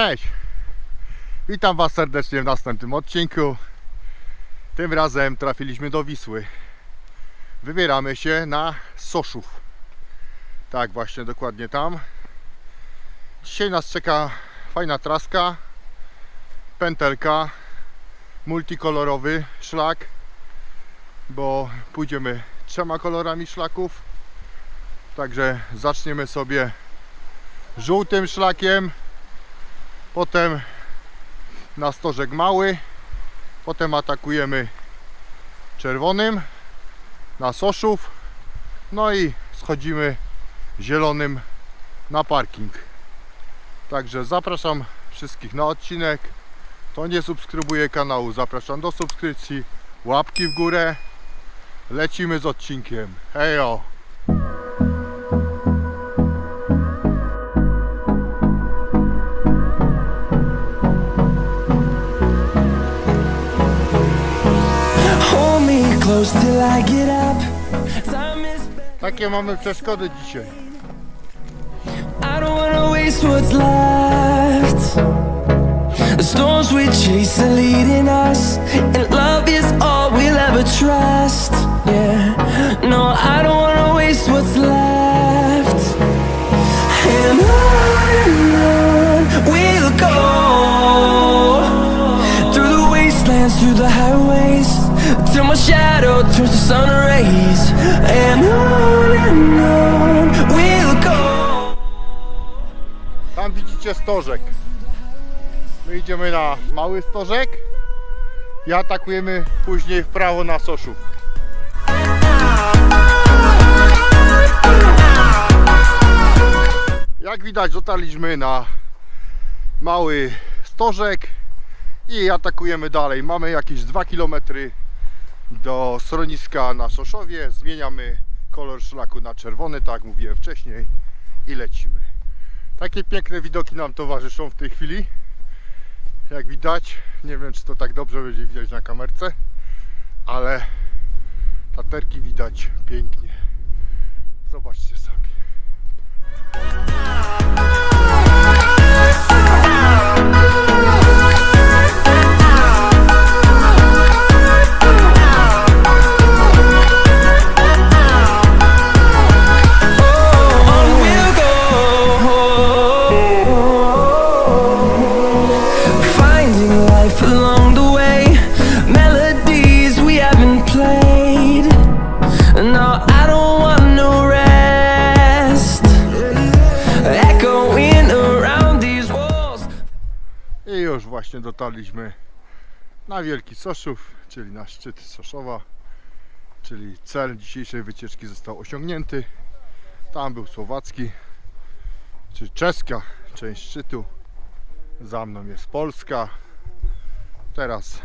Cześć! Witam Was serdecznie w następnym odcinku. Tym razem trafiliśmy do Wisły. Wybieramy się na Soszów. Tak, właśnie dokładnie tam. Dzisiaj nas czeka fajna traska, pętelka, multikolorowy szlak, bo pójdziemy trzema kolorami szlaków. Także zaczniemy sobie żółtym szlakiem, potem na stożek mały, potem atakujemy czerwonym na Soszów, no i schodzimy zielonym na parking. Także zapraszam wszystkich na odcinek. Kto nie subskrybuje kanału, zapraszam do subskrypcji, łapki w górę. Lecimy z odcinkiem. Hejo! Takie mamy przeszkody dzisiaj. I don't wanna waste what's left. The storms we chase are leading us, and love is all we'll ever trust. Yeah, no, I don't till my shadow turns to sun rays. And on and on we'll go. Tam widzicie stożek. My idziemy na mały stożek i atakujemy później w prawo na Soszów. Jak widać dotarliśmy na mały stożek i atakujemy dalej. Mamy jakieś 2 km do schroniska na Soszowie. Zmieniamy kolor szlaku na czerwony, tak jak mówiłem wcześniej i lecimy. Takie piękne widoki nam towarzyszą w tej chwili. Jak widać, nie wiem czy to tak dobrze będzie widać na kamerce, ale taterki widać pięknie. Właśnie dotarliśmy na Wielki Soszów, czyli na szczyt Soszowa, czyli cel dzisiejszej wycieczki został osiągnięty. Tam był słowacki, czy czeska część szczytu. Za mną jest Polska. Teraz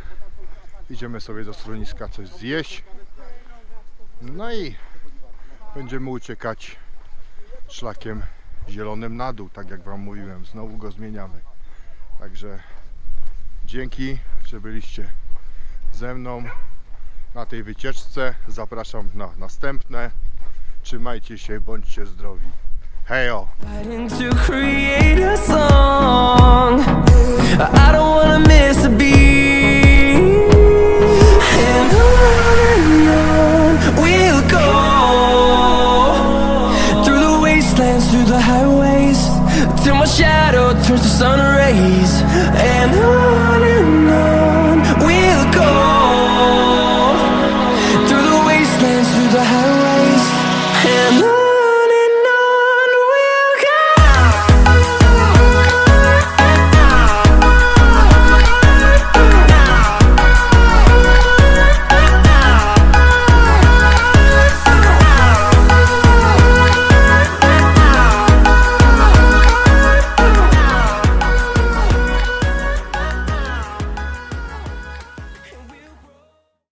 idziemy sobie do schroniska coś zjeść. No i będziemy uciekać szlakiem zielonym na dół, tak jak Wam mówiłem. Znowu go zmieniamy. Także dzięki, że byliście ze mną na tej wycieczce. Zapraszam na następne. Trzymajcie się, bądźcie zdrowi. Hejo! days and on and on